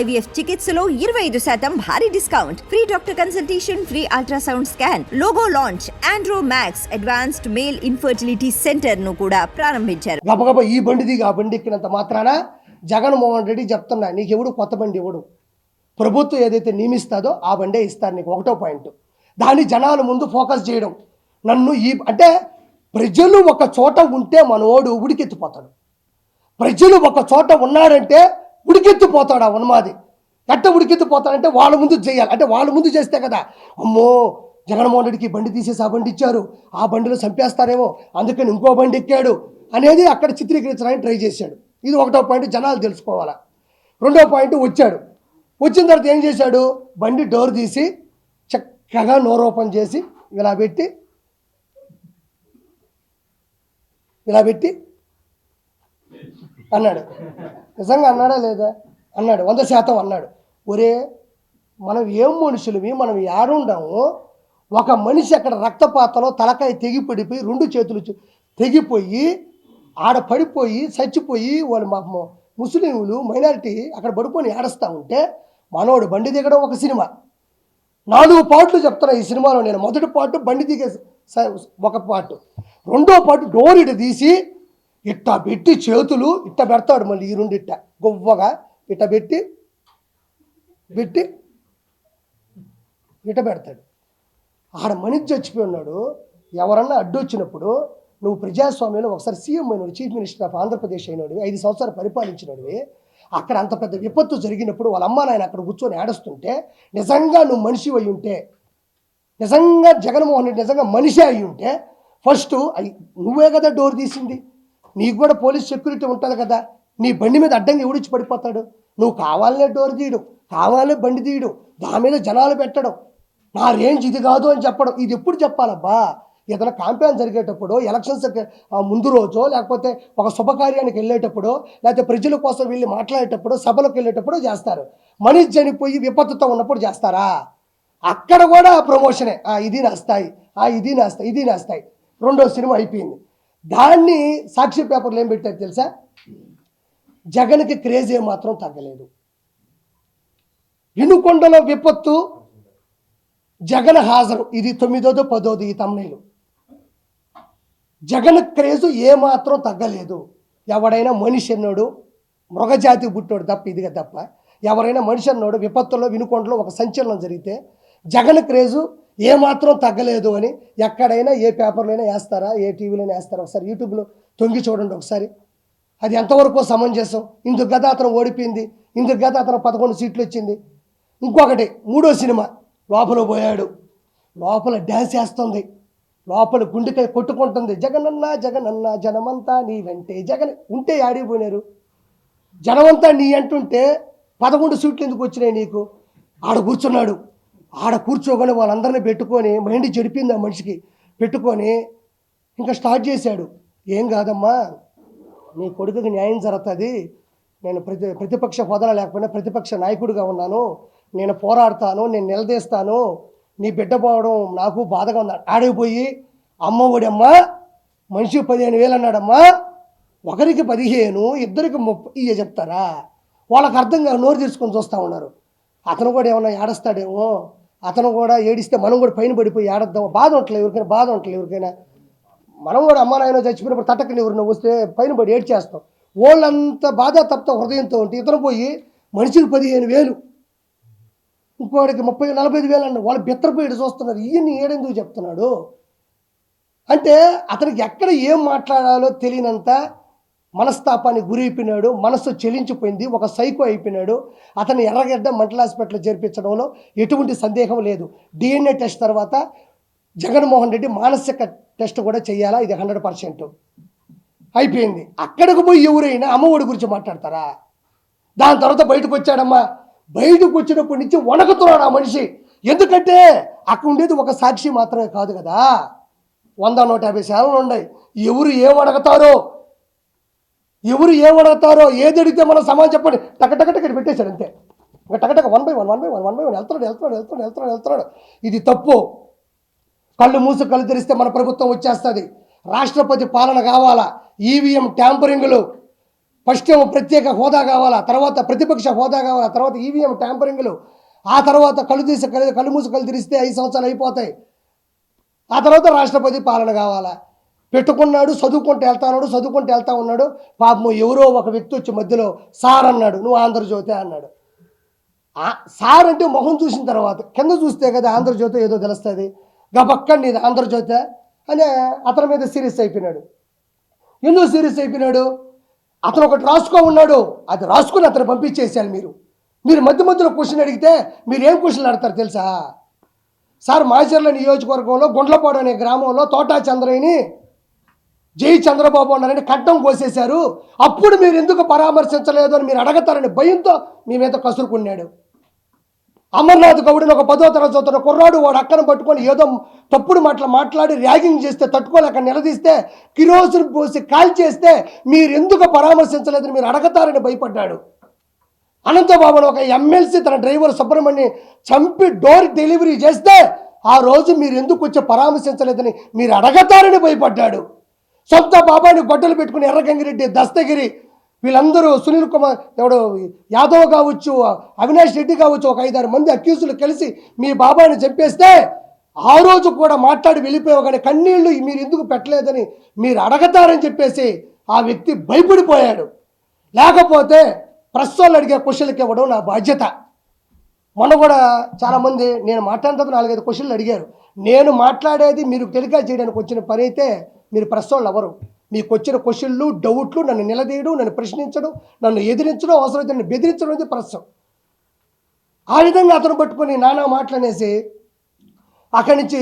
IVF చికిత్సలో ఇరవై ఐదు శాతం భారీ discount. Free doctor consultation free ultrasound scan logo launch Andro Max advanced male infertility సెంటర్ను కూడా ప్రారంభించారు. గబగబ ఈ బండి దిగి ఆ బండి ఎక్కినంత మాత్రాన జగన్మోహన్ రెడ్డి చెప్తున్నా ఎవడు కొత్త బండి ఇవ్వడు. ప్రభుత్వం ఏదైతే నియమిస్తాదో ఆ బండే ఇస్తారు నీకు ఒకటో పాయింట్. దాన్ని జనాల ముందు ఫోకస్ చేయడం. నన్ను ఈ అంటే ప్రజలు ఒక చోట ఉంటే మనోడు ఉడికెత్తిపోతాడు. ప్రజలు ఒక చోట ఉన్నాడంటే ఉడికెత్తిపోతాడు ఆ ఉన్మాది. ఎట్ట ఉడికెత్తిపోతాడంటే వాళ్ళ ముందు చేయాలి. అంటే వాళ్ళ ముందు చేస్తే కదా. అమ్మో జగన్మోహన్ రెడ్డికి బండి తీసేసి ఆ బండి ఇచ్చారు. ఆ బండిలో చంపేస్తారేమో. అందుకని ఇంకో బండి ఎక్కాడు అనేది అక్కడ చిత్రీకరించడానికి ట్రై చేశాడు. ఇది ఒకటో పాయింట్ జనాలు తెలుసుకోవాలా. రెండో పాయింట్ వచ్చాడు. వచ్చిన తర్వాత ఏం చేశాడు? బండి డోర్ తీసి చక్కగా నోరు ఓపెన్ చేసి ఇలా పెట్టి ఇలా పెట్టి అన్నాడు. నిజంగా అన్నాడా లేదా? అన్నాడు. వంద శాతం అన్నాడు. ఒరే మనం ఏం మనుషులవి? మనం యాడుండాము? ఒక మనిషి అక్కడ రక్తపాతలో తలకాయ తెగిపడిపోయి రెండు చేతులు తెగిపోయి ఆడ పడిపోయి చచ్చిపోయి వాళ్ళు మా ముస్లింలు మైనారిటీ అక్కడ పడుకొని ఏడుస్తూ ఉంటే మనోడు బండి దిగడం ఒక సినిమా. నాలుగు పాటలు చెప్తున్నా ఈ సినిమాలో నేను. మొదటి పాటు బండి దిగే ఒక పాటు. రెండో పాటు డోర్ ఇట తీసి ఇట్ట పెట్టి చేతులు ఇట్ట పెడతాడు మళ్ళీ ఈ రెండు ఇట్ట. గొవ్వగా ఇట్ట పెట్టి పెట్టి ఇట పెడతాడు. ఆడ మనిషి చచ్చిపోయి ఉన్నాడు. ఎవరన్నా అడ్డొచ్చినప్పుడు నువ్వు ప్రజాస్వామ్యంలో ఒకసారి సీఎం అయినాడు చీఫ్ మినిస్టర్ ఆఫ్ ఆంధ్రప్రదేశ్ అయినాడు ఐదు సంవత్సరాలు పరిపాలించినవి అక్కడ అంత పెద్ద విపత్తు జరిగినప్పుడు వాళ్ళ అమ్మ నాయన అక్కడ కూర్చొని ఏడుస్తుంటే నిజంగా నువ్వు మనిషి అయి ఉంటే నిజంగా జగన్మోహన్ రెడ్డి నిజంగా మనిషి అయి ఉంటే ఫస్ట్ అయి నువ్వే కదా డోర్ తీసింది. నీకు కూడా పోలీస్ సెక్యూరిటీ ఉంటుంది కదా. నీ బండి మీద అడ్డంగా ఎవడిచ్చి పడిపోతాడు? నువ్వు కావాలనే డోర్ తీయడం. కావాలనే బండి తీయడం. దాని మీద జనాలు పెట్టడం. నా రేంజ్ ఇది కాదు అని చెప్పడం. ఇది ఎప్పుడు చెప్పాలబ్బా? ఏదైనా క్యాంపెయిన్ జరిగేటప్పుడు ఎలక్షన్స్ ముందు రోజో లేకపోతే ఒక శుభకార్యానికి వెళ్ళేటప్పుడు లేకపోతే ప్రజల కోసం వెళ్ళి మాట్లాడేటప్పుడు సభలకు వెళ్ళేటప్పుడు చేస్తారు. మనిషి చనిపోయి విపత్తుతో ఉన్నప్పుడు చేస్తారా? అక్కడ కూడా ప్రమోషనే ఆ ఇది నాస్తాయి ఆ ఇది నాస్తాయి ఇది నాస్తాయి రెండో సినిమా అయిపోయింది. దాన్ని సాక్షి పేపర్లు ఏం పెట్టారు తెలుసా? జగన్కి క్రేజ్ ఏమాత్రం తగ్గలేదు. వినుకొండలో విపత్తు జగన్ హాజరు. ఇది తొమ్మిదోదో పదోది ఈ తమ్నైలు. జగన్ క్రేజు ఏమాత్రం తగ్గలేదు. ఎవడైనా మనిషి అన్నాడు మృగజాతి పుట్టాడు తప్ప ఇదిగా తప్ప. ఎవరైనా మనిషి అన్నాడు విపత్తులో వినుకొండలో ఒక సంచలనం జరిగితే జగన్ క్రేజు ఏమాత్రం తగ్గలేదు అని ఎక్కడైనా ఏ పేపర్లోనే వేస్తారా? ఏ టీవీలోనే వేస్తారా? ఒకసారి యూట్యూబ్లో తొంగి చూడండి ఒకసారి. అది ఎంతవరకు సమంజసం? ఇందుకు గత అతను ఓడిపోయింది. ఇందుకు గత అతను పదకొండు సీట్లు వచ్చింది. ఇంకొకటి మూడో సినిమా లోపల పోయాడు. లోపల డ్యాన్స్ వేస్తుంది. లోపల గుండెకాయ కొట్టుకుంటుంది. జగనన్న జగనన్న జనమంతా నీ వెంటే. జగన్ ఉంటే ఆడిపోయినారు. జనమంతా నీ అంటుంటే పదకొండు సీట్లు ఎందుకు వచ్చినాయి నీకు? ఆడ కూర్చున్నాడు. ఆడ కూర్చోగానే వాళ్ళందరినీ పెట్టుకొని మైండ్ చెడిపింది ఆ మనిషికి. పెట్టుకొని ఇంకా స్టార్ట్ చేశాడు. ఏం కాదమ్మా? నీ కొడుకుకి న్యాయం జరుగుతుంది. నేను ప్రతి ప్రతిపక్ష హోదా లేకపోయినా ప్రతిపక్ష నాయకుడిగా ఉన్నాను. నేను పోరాడతాను నేను నిలదీస్తాను. నీ బిడ్డ పోవడం నాకు బాధగా ఉంది. ఆడిపోయి అమ్మ ఒడమ్మా మనిషికి పదిహేను వేలు అన్నాడమ్మా. ఒకరికి పదిహేను ఇద్దరికి ముప్పై ఇయ్య చెప్తారా? వాళ్ళకి అర్థం కాదు నోరు తీసుకొని చూస్తూ ఉన్నారు. అతను కూడా ఏమన్నా ఏడస్తాడేమో? అతను కూడా ఏడిస్తే మనం కూడా పైన పడిపోయి ఏడద్దాం. బాధ ఉండట్లేదు ఎవరికైనా బాధ ఉండట్లేదు ఎవరికైనా. మనం కూడా అమ్మ నాయన చచ్చిపోయినప్పుడు తట్టకని ఎవరిన వస్తే పైన పడి ఏడ్చేస్తాం. వాళ్ళంత బాధ తప్ప హృదయంతో ఉంటే ఇతను పోయి మనిషికి పదిహేను వేలు. ఇంకోడికి ముప్పై నలభై ఐదు వేలు అన్న వాళ్ళు బెత్తరపోయి చూస్తున్నారు. ఈయన్ని ఏడెందుకు చెప్తున్నాడు? అంటే అతనికి ఎక్కడ ఏం మాట్లాడాలో తెలియనంత మనస్తాపానికి గురి అయిపోయినాడు మనస్సు చెలించిపోయింది ఒక సైకో అయిపోయినాడు. అతను ఎర్రగడ్డ మంటల్ హాస్పిటల్లో చేర్పించడంలో ఎటువంటి సందేహం లేదు. డిఎన్ఏ టెస్ట్ తర్వాత జగన్మోహన్ రెడ్డి మానసిక టెస్ట్ కూడా చేయాలా? ఇది హండ్రెడ్ పర్సెంట్. అయిపోయింది. అక్కడికి పోయి ఎవరైనా అమ్మఒడి గురించి మాట్లాడతారా? దాని తర్వాత బయటకు వచ్చాడమ్మా. బయటకు వచ్చినప్పటి నుంచి వణకుతున్నాడు ఆ మనిషి. ఎందుకంటే అక్కడ ఉండేది ఒక సాక్షి మాత్రమే కాదు కదా. వంద నూట యాభై శాతం ఉన్నాయి. ఎవరు ఏం అడగతారో ఎవరు ఏం అడుగుతారో ఏది అడిగితే మనం సమాజం చెప్పండి. టక టక టక పెట్టేశాడు అంతే. ఇంకా టక టక one by one one by one one by one. వెళ్తున్నాడు వెళ్తున్నాడు వెళ్తున్నాడు వెళ్తున్నాడు వెళ్తున్నాడు. ఇది తప్పు. కళ్ళు మూసి కళ్ళు తెరిస్తే మన ప్రభుత్వం వచ్చేస్తుంది. రాష్ట్రపతి పాలన కావాలా? ఈవీఎం ట్యాంపరింగ్లు. ఫస్ట్ ఏమో ప్రత్యేక హోదా కావాలా? తర్వాత ప్రతిపక్ష హోదా కావాలా? తర్వాత ఈవీఎం ట్యాంపరింగ్లు. ఆ తర్వాత కళ్ళు తీసి కళ్ళు కళ్ళు మూసి కళ్ళు తెరిస్తే ఐదు సంవత్సరాలు అయిపోతాయి. ఆ తర్వాత రాష్ట్రపతి పాలన కావాలా? పెట్టుకున్నాడు చదువుకుంటూ వెళ్తా ఉన్నాడు చదువుకుంటూ వెళ్తా ఉన్నాడు. పాపం ఎవరో ఒక వ్యక్తి వచ్చి మధ్యలో సార్ అన్నాడు. నువ్వు ఆంధ్రజ్యోతి అన్నాడు. సార్ అంటే మొహం చూసిన తర్వాత కింద చూస్తే కదా ఆంధ్రజ్యోతి ఏదో తెలుస్తుంది. గబక్కండి ఇది ఆంధ్రజ్యోతి అని అతని మీద సీరియస్ అయిపోయినాడు. ఎందుకు సీరియస్ అయిపోయినాడు? అతను ఒకటి రాసుకో ఉన్నాడు. అది రాసుకుని అతను పంపించేసాను మీరు. మీరు మధ్య మధ్యలో క్వశ్చన్ అడిగితే మీరు ఏం క్వశ్చన్ అడతారు తెలుసా? సార్ మాచర్ల నియోజకవర్గంలో గుండ్లపాడు అనే గ్రామంలో తోటా చంద్రయ్యని జై చంద్రబాబు అన్నారని కట్టం కోసేశారు. అప్పుడు మీరు ఎందుకు పరామర్శించలేదు అని మీరు అడగతారని భయంతో మీ మీద కసురుకున్నాడు. అమర్నాథ్ గౌడ్ని ఒక పదో తరగతి చదువుతున్న కుర్రాడు వాడు అక్కన పట్టుకొని ఏదో తప్పుడు మాటలు మాట్లాడి ర్యాగింగ్ చేస్తే తట్టుకోలేక నిలదీస్తే కిరోసిన్ పోసి కాల్ చేస్తే మీరు ఎందుకు పరామర్శించలేదని మీరు అడగతారని భయపడ్డాడు. అనంతబాబును ఒక ఎమ్మెల్సీ తన డ్రైవర్ సుబ్రహ్మణ్యం చంపి డోర్ డెలివరీ చేస్తే ఆ రోజు మీరు ఎందుకు వచ్చి పరామర్శించలేదని మీరు అడగతారని భయపడ్డాడు. సొంత బాబాయ్ని గొడ్డలు పెట్టుకుని ఎర్రగంగిరెడ్డి దస్తగిరి వీళ్ళందరూ సునీల్ కుమార్ ఎవడు యాదవ్ కావచ్చు అవినాష్ రెడ్డి కావచ్చు ఒక ఐదారు మంది అక్యూజులు కలిసి మీ బాబాయ్ని చంపేస్తే ఆ రోజు కూడా మాట్లాడి వెళ్ళిపోయావు కానీ కన్నీళ్ళు మీరు ఎందుకు పెట్టలేదని మీరు అడగతారని చెప్పేసి ఆ వ్యక్తి భయపడిపోయాడు. లేకపోతే ప్రెస్ వాళ్ళు అడిగే క్వశ్చన్లకు ఇవ్వడం నా బాధ్యత. మొన్న కూడా చాలామంది నేను మాట్లాడిన నాలుగైదు క్వశ్చన్లు అడిగారు. నేను మాట్లాడేది మీరు టెలికాస్ట్ చేయడానికి వచ్చిన పని అయితే మీరు ప్రశ్నలు వాళ్ళు ఎవరు? మీకు వచ్చిన క్వశ్చన్లు డౌట్లు నన్ను నిలదీయడం నన్ను ప్రశ్నించడం నన్ను ఎదిరించడం అవసరమైతే నన్ను బెదిరించడం అనేది ప్రశ్న ఆ విధంగా అతను పట్టుకొని నానా మాటలనేసి అక్కడి నుంచి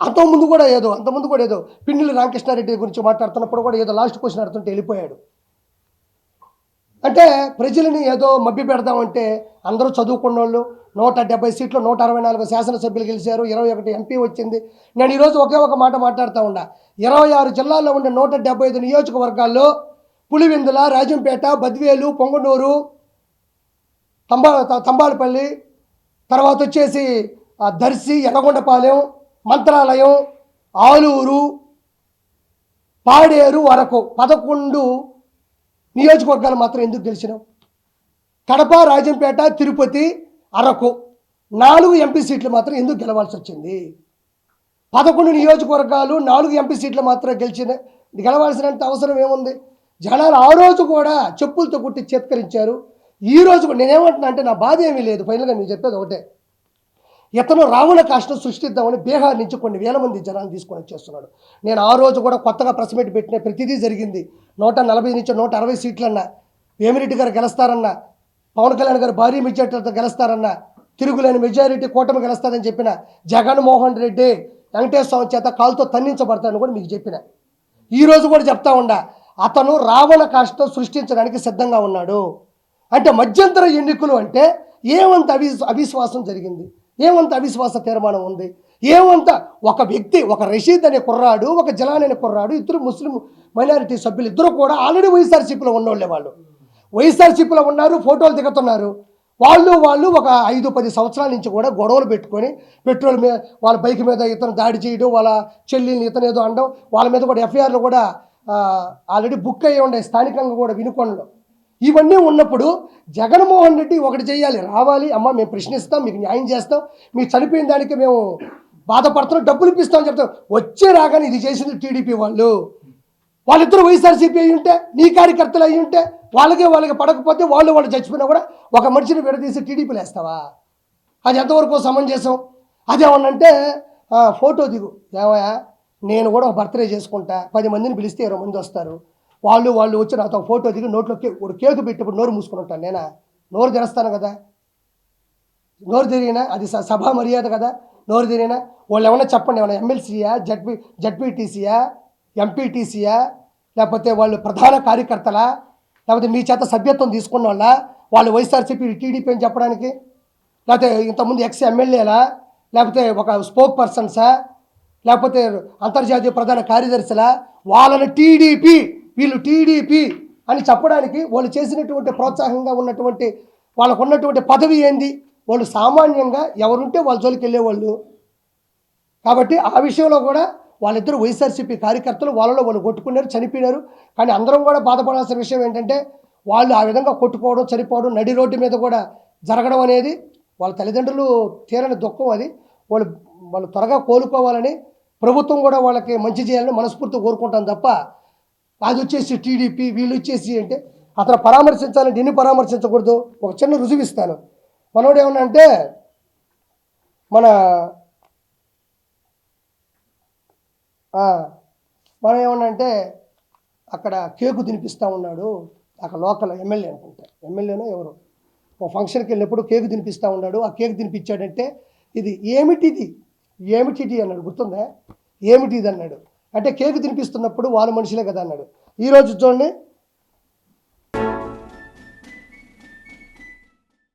అంతకుముందు కూడా ఏదో అంతకుముందు కూడా ఏదో పిన్నెల రామకృష్ణారెడ్డి గురించి మాట్లాడుతున్నప్పుడు కూడా ఏదో లాస్ట్ క్వశ్చన్ అడుగుతుంటే వెళ్ళిపోయాడు. అంటే ప్రజలని ఏదో మభ్య పెడదామంటే అందరూ చదువుకున్న వాళ్ళు నూట డెబ్బై సీట్లు నూట అరవై నాలుగు శాసనసభ్యులు గెలిచారు ఇరవై ఒకటి ఎంపీ వచ్చింది. నేను ఈరోజు ఒకే ఒక మాట మాట్లాడుతూ ఉన్నా. ఇరవై ఆరు జిల్లాల్లో ఉండే నూట డెబ్బై ఐదు నియోజకవర్గాల్లో పులివెందుల రాజంపేట బద్వేలు పొంగనూరు తంబా తంబాలపల్లి తర్వాత వచ్చేసి దర్శి ఎనగొండపాలెం మంత్రాలయం ఆలూరు పాడేరు వరకు పదకొండు నియోజకవర్గాలు మాత్రం ఎందుకు గెలిచినావు? కడప రాజంపేట తిరుపతి అరకు నాలుగు ఎంపీ సీట్లు మాత్రం ఎందుకు గెలవాల్సి వచ్చింది? పదకొండు నియోజకవర్గాలు నాలుగు ఎంపీ సీట్లు మాత్రం గెలిచిన గెలవాల్సినంత అవసరం ఏముంది? జనాలు ఆ రోజు కూడా చెప్పులతో కుట్టి చేత్కరించారు. ఈ రోజు కూడా నేనేమంటున్నా అంటే నా బాధ ఏమీ లేదు. ఫైనల్గా నేను చెప్పేది ఒకటే. ఇతను రావణ కాష్టం సృష్టిద్దామని బీహార్ నుంచి కొన్ని వేల మంది జనాలు తీసుకొని వచ్చేస్తున్నాడు. నేను ఆ రోజు కూడా కొత్తగా ప్రెస్ మీట్ పెట్టిన ప్రతిదీ జరిగింది. నూట నలభై నుంచి నూట అరవై సీట్లన్నా వేమిరెడ్డి గారు గెలుస్తారన్నా పవన్ కళ్యాణ్ గారు భారీ మెజార్టీతో గెలుస్తారన్నా తిరుగులేని మెజారిటీ కూటమి గెలుస్తారని చెప్పిన జగన్మోహన్ రెడ్డి వెంకటేశ్వర స్వామి చేత కాలుతో తన్నించబడతానని కూడా మీకు చెప్పిన. ఈ రోజు కూడా చెప్తా ఉండా అతను రావణ కాష్టం సృష్టించడానికి సిద్ధంగా ఉన్నాడు. అంటే మధ్యంతర ఎన్నికలు అంటే ఏమంత అవి అవిశ్వాసం జరిగింది? ఏమంత అవిశ్వాస తీర్మానం ఉంది? ఏమంత ఒక వ్యక్తి ఒక రషీద్ అనే కుర్రాడు ఒక జలాన్ అనే కుర్రాడు ఇద్దరు ముస్లిం మైనారిటీ సభ్యులు ఇద్దరు కూడా ఆల్రెడీ వైఎస్ఆర్సీపీలో ఉన్నోళ్ళే వాళ్ళు. వైఎస్ఆర్సీపీలో ఉన్నారు ఫోటోలు దిగుతున్నారు. వాళ్ళు వాళ్ళు ఒక ఐదు పది సంవత్సరాల నుంచి కూడా గొడవలు పెట్టుకొని పెట్రోల్ మీద వాళ్ళ బైక్ మీద ఇతను దాడి చేయడం వాళ్ళ చెల్లిని ఇతను ఏదో అనడం వాళ్ళ మీద కూడా ఎఫ్ఐఆర్లు కూడా ఆల్రెడీ బుక్ అయ్యి ఉండే స్థానికంగా కూడా వినుకొండలో ఇవన్నీ ఉన్నప్పుడు జగన్మోహన్ రెడ్డి ఒకటి చేయాలి రావాలి అమ్మ మేము ప్రశ్నిస్తాం మీకు న్యాయం చేస్తాం మీరు చనిపోయిన దానికి మేము బాధపడుతున్నాం డబ్బులు ఇప్పిస్తామని చెప్తాం. వచ్చే రాగానే ఇది చేసింది టీడీపీ వాళ్ళు. వాళ్ళిద్దరు వైఎస్ఆర్సీపీ అయి ఉంటే నీ కార్యకర్తలు అయి ఉంటే వాళ్ళకే వాళ్ళకి పడకపోతే వాళ్ళు వాళ్ళు చచ్చిపోయినా కూడా ఒక మనిషిని విడదీసి టీడీపీలు వేస్తావా అది ఎంతవరకు సమంజసం? అదేమన్నంటే ఫోటో దిగు. ఏమయ్యా నేను కూడా ఒక బర్త్డే చేసుకుంటా పది మందిని పిలిస్తే ఇరవై మంది వస్తారు. వాళ్ళు వాళ్ళు వచ్చి నాతో ఫోటో దిగి నోట్లో కే ఒక కేకు పెట్టేప్పుడు నోరు మూసుకుని ఉంటాను నేనా? నోరు తెరుస్తాను కదా. నోరు తెరిగినా అది స- సభా మర్యాద కదా. నోరు తెరిగినా వాళ్ళు ఏమన్నా చెప్పండి ఏమన్నా ఎమ్మెల్సీయా జడ్పీ జడ్పీటీసీయా ఎంపీటీసీయా లేకపోతే వాళ్ళు ప్రధాన కార్యకర్తలా లేకపోతే మీ చేత సభ్యత్వం తీసుకున్న వాళ్ళ వాళ్ళు వైఎస్ఆర్సీపీ టీడీపీ అని చెప్పడానికి లేకపోతే ఇంతకుముందు ఎక్స్ ఎమ్మెల్యేలా లేకపోతే ఒక స్పోక్ పర్సన్సా లేకపోతే అంతర్జాతీయ ప్రధాన కార్యదర్శిలా వాళ్ళని టీడీపీ వీళ్ళు టీడీపీ అని చెప్పడానికి వాళ్ళు చేసినటువంటి ప్రోత్సాహంగా ఉన్నటువంటి వాళ్ళకు ఉన్నటువంటి పదవి ఏంది? వాళ్ళు సామాన్యంగా ఎవరుంటే వాళ్ళ జోలికి వెళ్ళేవాళ్ళు. కాబట్టి ఆ విషయంలో కూడా వాళ్ళిద్దరు వైఎస్ఆర్సీపీ కార్యకర్తలు వాళ్ళలో వాళ్ళు కొట్టుకున్నారు చనిపోయినారు. కానీ అందరం కూడా బాధపడాల్సిన విషయం ఏంటంటే వాళ్ళు ఆ విధంగా కొట్టుకోవడం చనిపోవడం నడి రోడ్డు మీద కూడా జరగడం అనేది వాళ్ళ తల్లిదండ్రులు తీరని దుఃఖం అది. వాళ్ళు వాళ్ళు త్వరగా కోలుకోవాలని ప్రభుత్వం కూడా వాళ్ళకి మంచి చేయాలని మనస్ఫూర్తి కోరుకుంటాం తప్ప అది వచ్చేసి టీడీపీ వీళ్ళు వచ్చేసి అంటే అతను పరామర్శించాలంటే ఎన్ని పరామర్శించకూడదు ఒక చిన్న రుజువు ఇస్తాను మనోడు ఏమన్నా అంటే మన మనం ఏమన్నంటే అక్కడ కేకు తినిపిస్తూ ఉన్నాడు అక్కడ లోకల్ ఎమ్మెల్యే అనుకుంటా. ఎమ్మెల్యేనో ఎవరు. ఓ ఫంక్షన్కి వెళ్ళినప్పుడు కేకు తినిపిస్తూ ఉన్నాడు ఆ కేక్ తినిపించాడంటే ఇది ఏమిటిది? ఏమిటిది అన్నాడు గుర్తుందా? ఏమిటిది అన్నాడు? అంటే కేకు తినిపిస్తున్నప్పుడు వాళ్ళు మనుషులే కదా అన్నాడు. ఈరోజు చూడండి